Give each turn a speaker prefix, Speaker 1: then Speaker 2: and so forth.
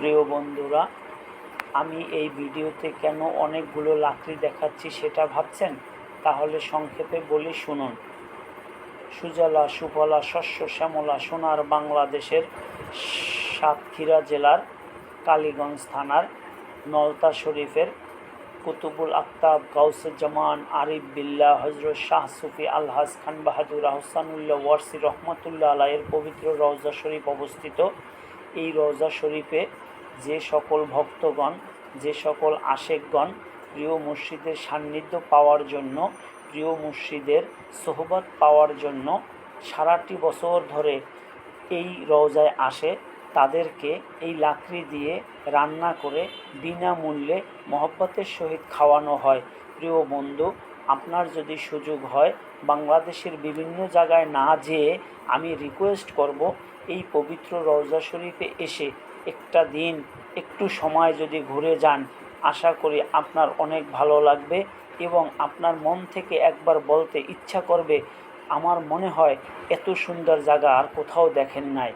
Speaker 1: প্রিয় বন্ধুরা, আমি এই ভিডিওতে কেন অনেকগুলো লাকড়ি দেখাচ্ছি সেটা ভাবছেন? তাহলে সংক্ষেপে বলি শুনুন। সুজলা, সুফলা, শস্য, শ্যামলা, সোনার বাংলাদেশের সাতক্ষীরা জেলার কালীগঞ্জ থানার নলতা শরীফের কুতুবুল আক্তাব গাউসুজ্জামান আরিফ বিল্লা হজরত শাহ সুফি আলহাজ খান বাহাদুর আহসানুল্লাহ ওয়ারসি রহমতুল্লাহ আলাইয়ের পবিত্র রওজা শরীফ অবস্থিত এই রোজা শরীফে যে সকল ভক্তগণ, যে সকল আশেকগণ প্রিয় মুর্শিদের সান্নিধ্য পাওয়ার জন্য, প্রিয় মুর্শিদের সোহবত পাওয়ার জন্য সারাটি বছর ধরে এই রওজায় আসে, তাদেরকে এই লাকড়ি দিয়ে রান্না করে বিনামূল্যে মহব্বতের সহিত খাওয়ানো হয়। প্রিয় বন্ধু আপনার যদি সুযোগ হয়, বাংলাদেশের বিভিন্ন জায়গায় না যেয়ে আমি রিকোয়েস্ট করব এই পবিত্র রওজা শরীফে এসে একটা দিন, একটু সময় যদি ঘুরে যান, আশা করি আপনার অনেক ভালো লাগবে এবং আপনার মন থেকে একবার বলতে ইচ্ছা করবে, আমার মনে হয় এত সুন্দর জায়গা আর কোথাও দেখেন নাই।